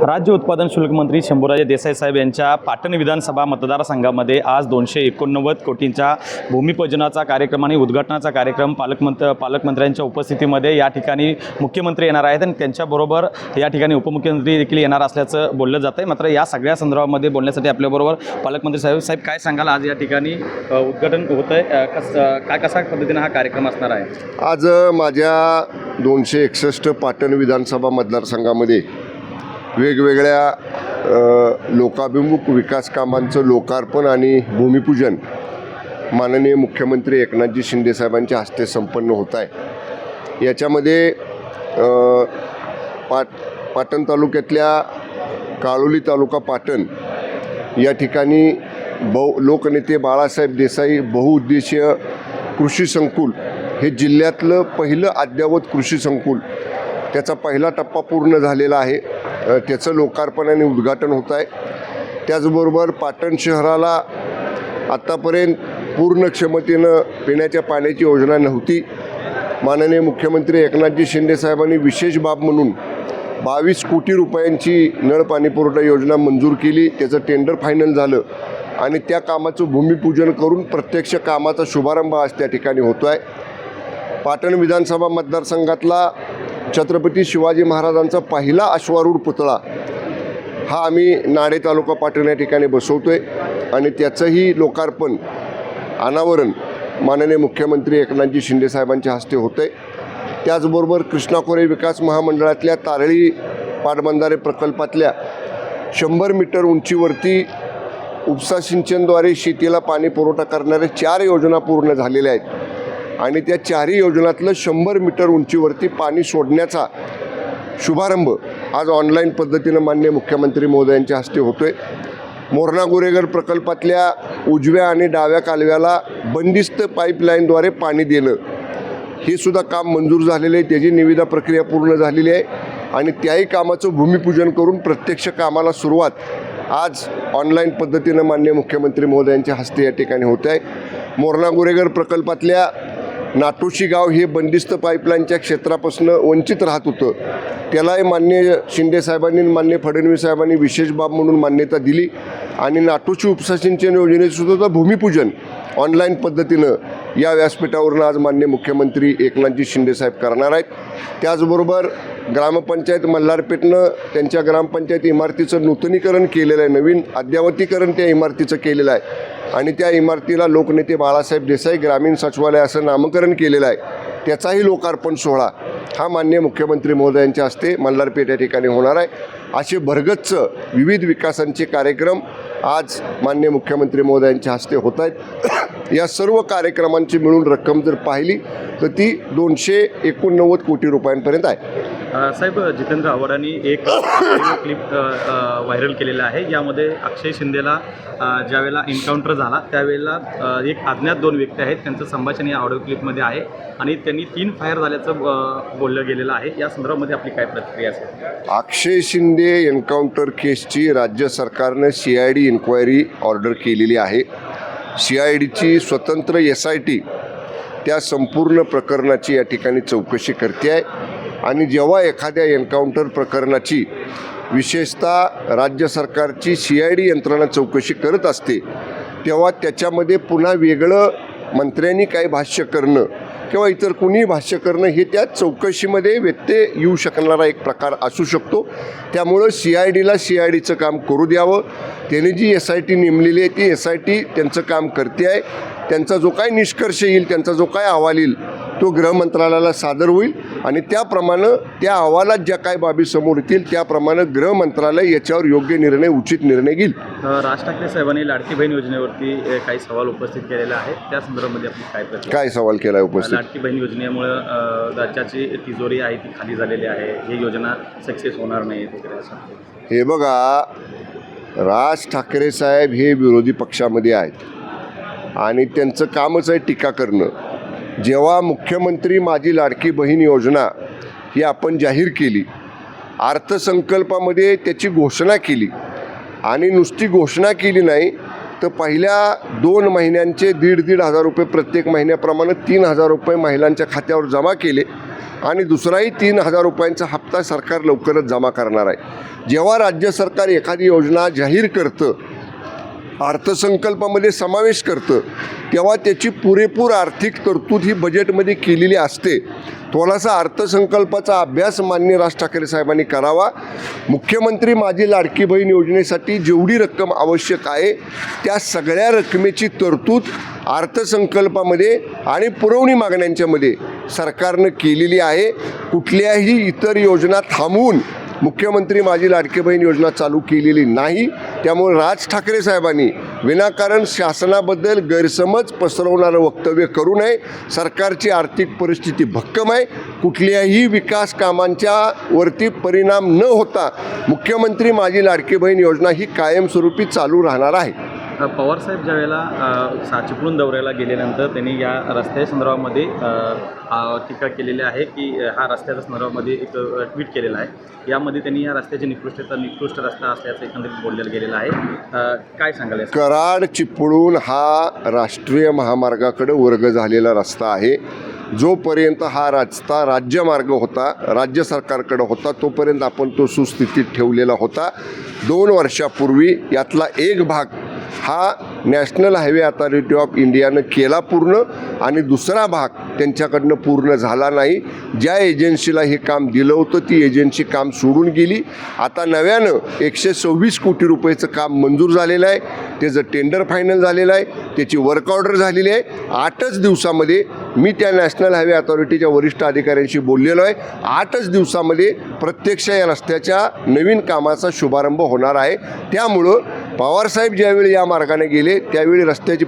राज्य उत्पादन शुल्क मंत्री शंभूराजे देसाई साहेब यांच्या पाटण विधानसभा मतदारसंघामध्ये आज दोनशे एकोणनव्वद कोटींच्या भूमिपूजनाचा कार्यक्रम आणि उद्घाटनाचा कार्यक्रम पालकमंत्र पालकमंत्र्यांच्या उपस्थितीमध्ये या ठिकाणी मुख्यमंत्री येणार आहेत आणि त्यांच्याबरोबर या ठिकाणी उपमुख्यमंत्री देखील येणार असल्याचं बोललं जातं आहे मात्र या सगळ्या संदर्भामध्ये बोलण्यासाठी आपल्याबरोबर पालकमंत्री साहेब साहेब काय सांगाल? आज या ठिकाणी उद्घाटन होतं आहे कस काय कसा पद्धतीनं हा कार्यक्रम असणार आहे? आज माझ्या दोनशे एकसष्ट पाटण विधानसभा मतदारसंघामध्ये वेगवेगळ्या लोकाभिमुख विकास कामांचं लोकार्पण आणि भूमिपूजन माननीय मुख्यमंत्री एकनाथजी शिंदेसाहेबांच्या हस्ते संपन्न होत आहे. याच्यामध्ये पाट पाटण तालुक्यातल्या काळोली तालुका पाटण या ठिकाणी बहु लोकनेते बाळासाहेब देसाई बहुउद्देशीय कृषी संकुल हे जिल्ह्यातलं पहिलं अद्ययावत कृषी संकुल त्याचा पहिला टप्पा पूर्ण झालेला आहे. त्याचं लोकार्पण आणि उद्घाटन होत आहे. त्याचबरोबर पाटण शहराला आत्तापर्यंत पूर्ण क्षमतेनं पिण्याच्या पाण्याची योजना नव्हती. माननीय मुख्यमंत्री एकनाथजी शिंदेसाहेबांनी विशेष बाब म्हणून बावीस कोटी रुपयांची नळ पाणीपुरवठा योजना मंजूर केली. त्याचं टेंडर फायनल झालं आणि त्या कामाचं भूमिपूजन करून प्रत्यक्ष कामाचा शुभारंभ आज त्या ठिकाणी होतो आहे पाटण विधानसभा मतदारसंघातला छत्रपती शिवाजी महाराजांचा पहिला अश्वारूढ पुतळा हा आम्ही नाडे तालुका पाटण या ठिकाणी बसवतो आहे आणि त्याचंही लोकार्पण अनावरण माननीय मुख्यमंत्री एकनाथजी शिंदेसाहेबांच्या हस्ते होतं आहे त्याचबरोबर कृष्णा खोरे विकास महामंडळातल्या तारळी पाटबंधारे प्रकल्पातल्या शंभर मीटर उंचीवरती उपसा सिंचनद्वारे शेतीला पाणी पुरवठा करणाऱ्या चार योजना पूर्ण झालेल्या आहेत. आणि त्या चारही योजनातलं शंभर मीटर उंचीवरती पाणी सोडण्याचा शुभारंभ आज ऑनलाईन पद्धतीनं मान्य मुख्यमंत्री महोदयांच्या हस्ते होतो आहे मोरणा गोरेगर प्रकल्पातल्या उजव्या आणि डाव्या कालव्याला बंदिस्त पाईपलाईनद्वारे पाणी देणं. हे सुद्धा काम मंजूर झालेलं आहे. त्याची निविदा प्रक्रिया पूर्ण झालेली आहे. आणि त्याही कामाचं भूमिपूजन करून प्रत्यक्ष कामाला सुरुवात आज ऑनलाईन पद्धतीनं मान्य मुख्यमंत्री महोदयांच्या हस्ते या ठिकाणी होत आहे. मोरणा गोरेगर प्रकल्पातल्या नाटोशी गाव हे बंदिस्त पाईपलाईनच्या क्षेत्रापासून वंचित राहत होतं. त्यालाही मान्य शिंदे साहेबांनी मान्य फडणवीस साहेबांनी विशेष बाब म्हणून मान्यता दिली. आणि नाटोशी उपसा सिंचन योजनेचं सुद्धा भूमिपूजन ऑनलाईन पद्धतीनं. या व्यासपीठावरून आज मान्य मुख्यमंत्री एकनाथजी शिंदेसाहेब करणार आहेत. त्याचबरोबर ग्रामपंचायत मल्हारपेठनं त्यांच्या ग्रामपंचायत इमारतीचं नूतनीकरण केलेलं आहे. नवीन अद्यावतीकरण त्या इमारतीचं केलेलं आहे. आणि त्या इमारतीला लोकनेते बाळासाहेब देसाई ग्रामीण सचिवालय असं नामकरण केलेलं आहे. त्याचाही लोकार्पण सोहळा हा मान्य मुख्यमंत्री महोदयांच्या हस्ते मल्हारपेठ या ठिकाणी होणार आहे. असे भरगच्च विविध विकासांचे कार्यक्रम आज मान्य मुख्यमंत्री महोदयांच्या हस्ते होत आहेत. या सर्व कार्यक्रमांची मिळून रक्कम जर पाहिली तर ती दोनशे एकोणनव्वद कोटी रुपयांपर्यंत आहे. साहेब जितेंद्र आव्हाडांनी एक क्लिप व्हायरल केलेला आहे. यामध्ये अक्षय शिंदेला ज्यावेळेला एन्काउंटर झाला त्यावेळेला एक अज्ञात दोन व्यक्ती आहेत. त्यांचं संभाषण या ऑडिओ क्लिपमध्ये आहे. आणि त्यांनी तीन फायर झाल्याचं बोललं गेलेलं आहे. या संदर्भामध्ये आपली काय प्रतिक्रिया असेल? अक्षय शिंदे एन्काउंटर केसची राज्य सरकारनं C I D inquiry order केलेली आहे. सी आय डीची स्वतंत्र एस आय टी त्या संपूर्ण प्रकरणाची या ठिकाणी चौकशी करते आहे. आणि जेव्हा एखाद्या एन्काउंटर प्रकरणाची विशेषतः राज्य सरकारची सी आय डी यंत्रणा चौकशी करत असते तेव्हा त्याच्यामध्ये पुन्हा वेगळं मंत्र्यांनी काय भाष्य करणं किंवा इतर कुणी भाष्य करणं हे त्या चौकशीमध्ये व्यत्यय येऊ शकणारा एक प्रकार असू शकतो. त्यामुळं सी आय डीला सी आय डीचं काम करू द्यावं. त्यांनी जी एस आय टी नेमलेली आहे ती एस आय टी त्यांचं काम करते आहे. त्यांचा जो काय निष्कर्ष येईल त्यांचा जो काय अहवाल येईल तो गृह मंत्रालयाला सादर होईल आणि त्याप्रमाणे त्या अहवालात ज्या काय बाबी समोर येतील त्याप्रमाणे गृह मंत्रालय याच्यावर योग्य निर्णय उचित निर्णय घेईल. राज ठाकरे साहेबांनी लाडकी बहीण योजनेवरती काही सवाल उपस्थित केलेले आहेत. त्या संदर्भामध्ये आपली काय काय सवाल केला उपस्थित? लाडकी बहीण योजनेमुळं राज्याची तिजोरी आहे ती खाली झालेली आहे. ही योजना सक्सेस होणार नाही वगैरे हे बघा राज ठाकरे साहेब हे विरोधी पक्षामध्ये आहेत. आणि त्यांचं कामच आहे टीका करणं. जेव्हा मुख्यमंत्री माझी लाडकी बहीण योजना ही आपण जाहीर केली अर्थसंकल्पामध्ये त्याची घोषणा केली आणि नुसती घोषणा केली नाही तर पहिल्या दोन महिन्यांचे दीड दीड हजार रुपये प्रत्येक महिन्याप्रमाणे तीन हजार रुपये महिलांच्या खात्यावर जमा केले आणि दुसराही तीन हजार रुपयांचा हप्ता सरकार लवकरच जमा करणार आहे. जेव्हा राज्य सरकार एखादी योजना जाहीर करतं अर्थसंकल्पामध्ये समावेश करतं तेव्हा त्याची पुरेपूर आर्थिक तरतूद ही बजेटमध्ये केलेली असते. थोडासा अर्थसंकल्पाचा अभ्यास मान्य राज ठाकरे साहेबांनी करावा. मुख्यमंत्री माझी लाडकी बहीण योजनेसाठी जेवढी रक्कम आवश्यक आहे त्या सगळ्या रकमेची तरतूद अर्थसंकल्पामध्ये आणि पुरवणी मागण्यांच्यामध्ये सरकारनं केलेली आहे. कुठल्याही इतर योजना थांबवून मुख्यमंत्री माझी लाडकी बहीण योजना चालू केलेली नाही त्यामुळे राज ठाकरे साहेबांनी विनाकारण शासनाबद्दल गैरसमज पसरवणारं वक्तव्य करू नये. सरकारची आर्थिक परिस्थिती भक्कम आहे. कुठल्याही विकास कामांच्या वरती परिणाम न होता मुख्यमंत्री माझी लाडकी बहीण योजना ही कायमस्वरूपी चालू राहणार आहे. पवारसाहेब ज्यावेळेला अ, सा चिपळूण दौऱ्याला गेल्यानंतर त्यांनी या रस्त्या संदर्भामध्ये टीका केलेली आहे की हा रस्त्याच्या संदर्भामध्ये एक ट्विट केलेला आहे. यामध्ये त्यांनी या रस्त्याची निकृष्टता निकृष्ट रस्ता असल्याचं एकंदरीत बोललेलं गेलेलं आहे. काय सांगाल कराड चिपळूण हा राष्ट्रीय महामार्गाकडे वर्ग झालेला रस्ता आहे. जोपर्यंत हा रस्ता राज्यमार्ग होता राज्य सरकारकडे होता तोपर्यंत आपण तो सुस्थितीत ठेवलेला होता. दोन वर्षापूर्वी यातला एक भाग हा नॅशनल हायवे अथॉरिटी ऑफ इंडियानं केला पूर्ण आणि दुसरा भाग त्यांच्याकडनं पूर्ण झाला नाही. ज्या एजन्सीला हे काम दिलं होतं ती एजन्सी काम सोडून गेली. आता नव्यानं एकशे सव्वीस कोटी रुपयाचं काम मंजूर झालेलं आहे. त्याचं टेंडर फायनल झालेलं आहे. त्याची वर्क ऑर्डर झालेली आहे. आठच दिवसामध्ये मी त्या नॅशनल हायवे अथॉरिटीच्या वरिष्ठ अधिकाऱ्यांशी बोललेलो आहे. आठच दिवसामध्ये प्रत्यक्ष या रस्त्याच्या नवीन कामाचा शुभारंभ होणार आहे. त्यामुळं पवारसाहेब ज्यावेळी या मार्गाने गेले त्यावेळी रस्त्याची